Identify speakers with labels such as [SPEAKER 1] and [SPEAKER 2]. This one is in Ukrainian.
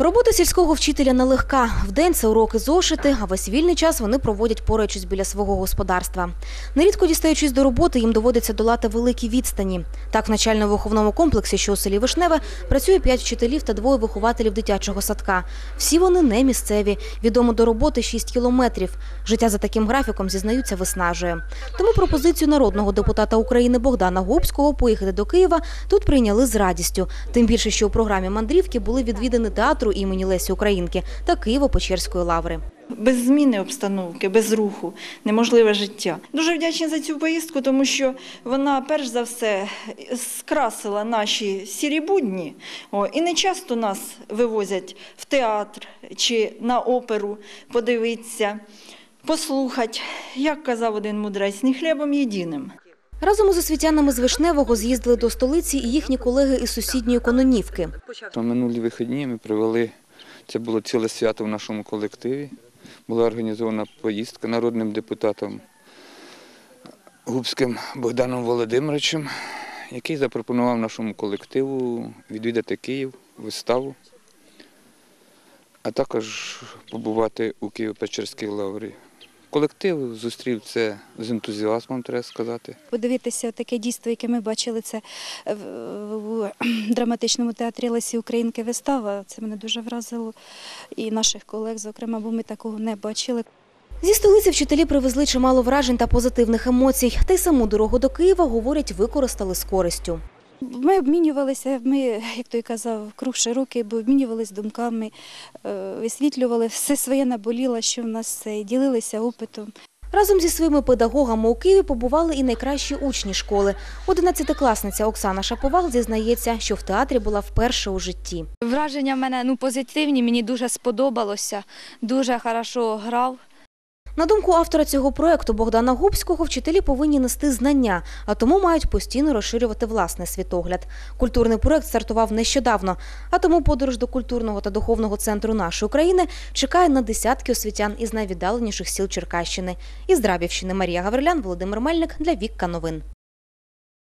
[SPEAKER 1] Робота сільського вчителя нелегка. Вдень це уроки зошити, а весь вільний час вони проводять поруючись біля свого господарства. Нерідко дістаючись до роботи, їм доводиться долати великі відстані. Так, в начально-виховному комплексі, що у селі Вишневе, працює п'ять вчителів та двоє вихователів дитячого садка. Всі вони не місцеві. Відомо до роботи 6 кілометрів. Життя за таким графіком, зізнаються, виснажує. Тому пропозицію народного депутата України Богдана Губського поїхати до Києва тут прийняли з радістю. Тим більше, що у програмі мандрівки були відвідані театру імені Лесі Українки та Києво-Печерської лаври.
[SPEAKER 2] Без зміни обстановки, без руху неможливе життя. Дуже вдячна за цю поїздку, тому що вона перш за все скрасила наші сірі будні. І не часто нас вивозять в театр чи на оперу подивитися, послухати. Як казав один мудрець, не хлібом єдиним.
[SPEAKER 1] Разом із освітянами з Вишневого з'їздили до столиці і їхні колеги із сусідньої Кононівки.
[SPEAKER 3] На минулі вихідні ми провели, це було ціле свято в нашому колективі. Була організована поїздка народним депутатом Губським Богданом Володимировичем, який запропонував нашому колективу відвідати Київ, виставу, а також побувати у Києво-Печерській лаврі. Колектив зустрів це з ентузіазмом, треба сказати.
[SPEAKER 4] Подивитися таке дійство, яке ми бачили, це в, в драматичному театрі Лесі Українки вистава. Це мене дуже вразило. І наших колег, зокрема, бо ми такого не бачили.
[SPEAKER 1] Зі столиці вчителі привезли чимало вражень та позитивних емоцій. Та й саму дорогу до Києва, говорять, використали з користю.
[SPEAKER 4] Ми обмінювалися, ми, як той казав, круг широкий, бо обмінювалися думками, е, висвітлювали все своє наболіло, що в нас це, і ділилися опитом.
[SPEAKER 1] Разом зі своїми педагогами у Києві побували і найкращі учні школи. Одинадцятикласниця Оксана Шаповал зізнається, що в театрі була вперше у житті.
[SPEAKER 5] Враження в мене ну, позитивні, мені дуже сподобалося, дуже хорошо грав.
[SPEAKER 1] На думку автора цього проекту Богдана Губського, вчителі повинні нести знання, а тому мають постійно розширювати власний світогляд. Культурний проект стартував нещодавно, а тому подорож до культурного та духовного центру нашої країни чекає на десятки освітян із найвіддаленіших сіл Черкащини. Із Драбівщини Марія Гаврилян, Володимир Мельник для Вікка Новин.